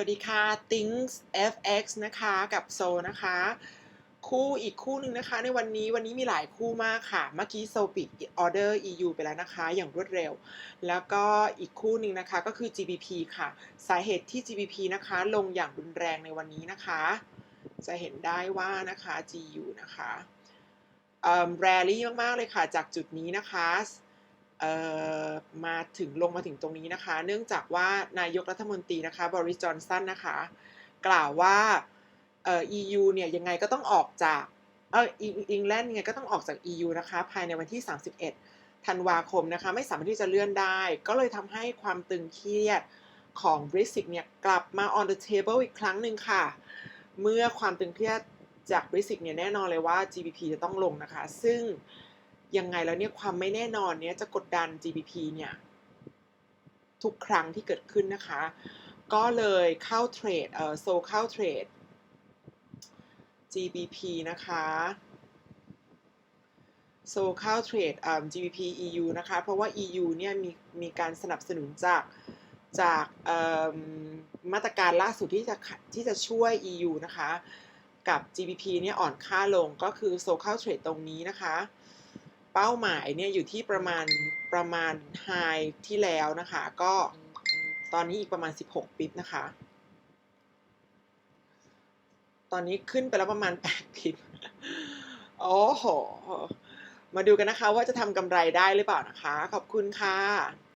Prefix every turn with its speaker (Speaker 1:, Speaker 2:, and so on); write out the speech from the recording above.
Speaker 1: วัสดีค่ะ Things FX นะคะกับโซนะคะ คู่อีกคู่หนึ่งนะคะ ในวันนี้วันนี้มีหลายคู่มากค่ะ เมื่อกี้โซปิดออเดอร์ EU ไปแล้วนะคะ อย่างรวดเร็ว แล้วก็อีกคู่หนึ่งนะคะก็คือ GBP ค่ะ สาเหตุที่ GBP นะคะลงอย่างรุนแรงในวันนี้นะคะ จะเห็นได้ว่านะคะ GU นะคะแรลลี่มาก ๆ เลยค่ะจากจุดนี้นะคะ มาถึงลงมาถึงตรงนี้นะคะ เนื่องจากว่านายกรัฐมนตรีนะคะบริจอนสันนะคะ กล่าวว่าเอ่อ EU เนี่ยยังไงก็ต้องออกจากเอออังกฤษยังไงก็ต้องออกจาก EU นะคะ ภายในวันที่ 31 ธันวาคมนะคะ ไม่สามารถที่จะเลื่อนได้ ก็เลยทำให้ความตึงเครียดของ Brexit เนี่ยกลับมา on the table อีกครั้งหนึ่งค่ะ เมื่อความตึงเครียดจาก Brexit เนี่ยแน่นอนเลยว่า GBP จะต้องลงนะคะ ซึ่ง ยังไงแล้วเนี่ยความไม่แน่นอนเนี่ยจะกดดัน GBP เนี่ยทุกครั้งที่เกิดขึ้นนะคะ ก็เลยเข้าเทรดเอ่อโซเข้าเทรด GBP นะคะโซเข้าเทรดเอ่อ GBP EU นะคะ เพราะว่า EU เนี่ยมีมีการสนับสนุนจากจากเอ่อมาตรการล่าสุดที่จะที่จะช่วย EU นะคะ กับ GBP เนี่ยอ่อนค่าลงก็คือโซเข้าเทรดตรงนี้นะคะ เป้าหมายเนี่ยอยู่ที่ประมาณประมาณไฮที่แล้วนะคะ ก็ตอนนี้อีกประมาณ 16 ปิบนะคะ ตอนนี้ขึ้นไปแล้วประมาณ 8 ปิปโอ้โห มาดูกันนะคะว่าจะทำกำไรได้หรือเปล่านะคะ ขอบคุณค่ะ